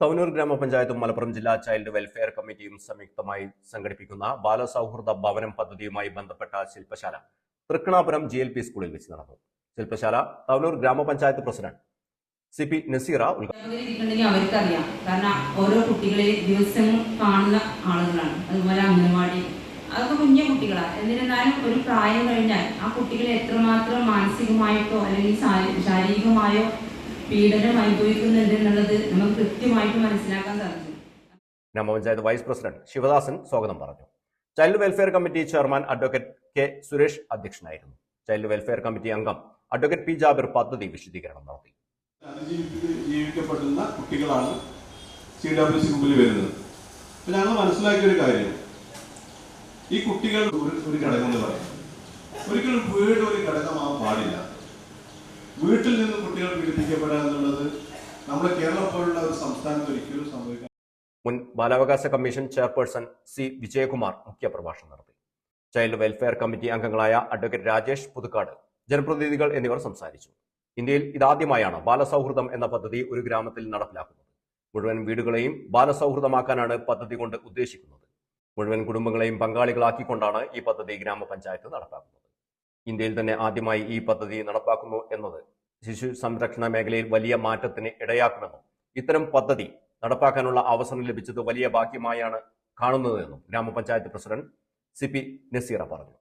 തവനൂർ ഗ്രാമപഞ്ചായത്തും മലപ്പുറം ജില്ലാ child welfare കമ്മിറ്റിയും സംയുക്തമായി സംഘടിപ്പിക്കുന്ന ബാലസൗഹൃദ ഭവനം പദ്ധതിയുമായി ബന്ധപ്പെട്ട ശില്പശാല തൃക്കണാപുരം ജി എൽ പി സ്കൂളിൽ വെച്ച് നടന്നു. ശില്പശാല തവനൂർ ഗ്രാമപഞ്ചായത്ത് പ്രസിഡന്റ് സി പി നസീറ അവർക്കറിയാം. കാരണം ഓരോ കുട്ടികളെ ദിവസവും കാണുന്ന ആളുകളാണ്. അതുപോലെ അംഗനവാടി അതൊക്കെ കുഞ്ഞു കുട്ടികളാണ്. എന്നിരുന്നാലും ഒരു പ്രായം കഴിഞ്ഞാൽ ആ കുട്ടികളെ എത്രമാത്രം മാനസികമായിട്ടോ അല്ലെങ്കിൽ ശാരീ- ശാരീരികമായോ പീഡനം അനുഭവിക്കുന്നുണ്ട് എന്നുള്ളത് നമുക്ക് കൃത്യമായിട്ട് മനസ്സിലാക്കാൻ സാധിക്കും. ഗ്രാമപഞ്ചായത്ത് വൈസ് പ്രസിഡന്റ് ശിവദാസൻ സ്വാഗതം പറഞ്ഞു. Child welfare committee chairman advocate K Suresh അധ്യക്ഷനായിരുന്നു. ചൈൽഡ് വെൽഫെയർ കമ്മിറ്റി അംഗം അഡ്വക്കേറ്റ് പി ജാബിർ പദ്ധതി വിശദീകരണം നടത്തി. ജീവിക്കപ്പെടുന്ന കുട്ടികളാണ് സി ഡബ്ല്യു സി മുമ്പിൽ വരുന്നത്. അപ്പൊ ഞങ്ങൾ മനസ്സിലാക്കിയ ഒരു കാര്യം. ഈ കുട്ടികൾ ഒരു ഒരു ഘടകം എന്ന് പറയും. ഒരിക്കലും വീട് ഒരു ഘടകമാവാൻ പാടില്ല. വീട്ടിൽ നിന്ന് കുട്ടികൾ ഒരു മുൻ ബാലാവകാശ കമ്മീഷൻ ചെയർപേഴ്സൺ സി വിജയകുമാർ മുഖ്യപ്രഭാഷണം നടത്തി. ചൈൽഡ് വെൽഫെയർ കമ്മിറ്റി അംഗങ്ങളായ അഡ്വക്കേറ്റ് രാജേഷ് പുതുക്കാട് ജനപ്രതിനിധികൾ എന്നിവർ സംസാരിച്ചു. ഇന്ത്യയിൽ ഇതാദ്യമായാണ് ബാലസൗഹൃദം എന്ന പദ്ധതി ഒരു ഗ്രാമത്തിൽ നടപ്പിലാക്കുന്നത്. മുഴുവൻ വീടുകളെയും ബാലസൗഹൃദമാക്കാനാണ് പദ്ധതി കൊണ്ട് ഉദ്ദേശിക്കുന്നത്. മുഴുവൻ കുടുംബങ്ങളെയും പങ്കാളികളാക്കിക്കൊണ്ടാണ് ഈ പദ്ധതി ഗ്രാമപഞ്ചായത്ത് നടപ്പാക്കുന്നത്. ഇന്ത്യയിൽ തന്നെ ആദ്യമായി ഈ പദ്ധതി നടപ്പാക്കുന്നു എന്നത് ശിശു സംരക്ഷണ മേഖലയിൽ വലിയ മാറ്റത്തിന് ഇടയാക്കുമെന്നും ഇത്തരം പദ്ധതി നടപ്പാക്കാനുള്ള അവസരം ലഭിച്ചത് വലിയ ഭാഗ്യമായാണ് കാണുന്നതെന്നും ഗ്രാമപഞ്ചായത്ത് പ്രസിഡന്റ് സി പി നസീറ പറഞ്ഞു.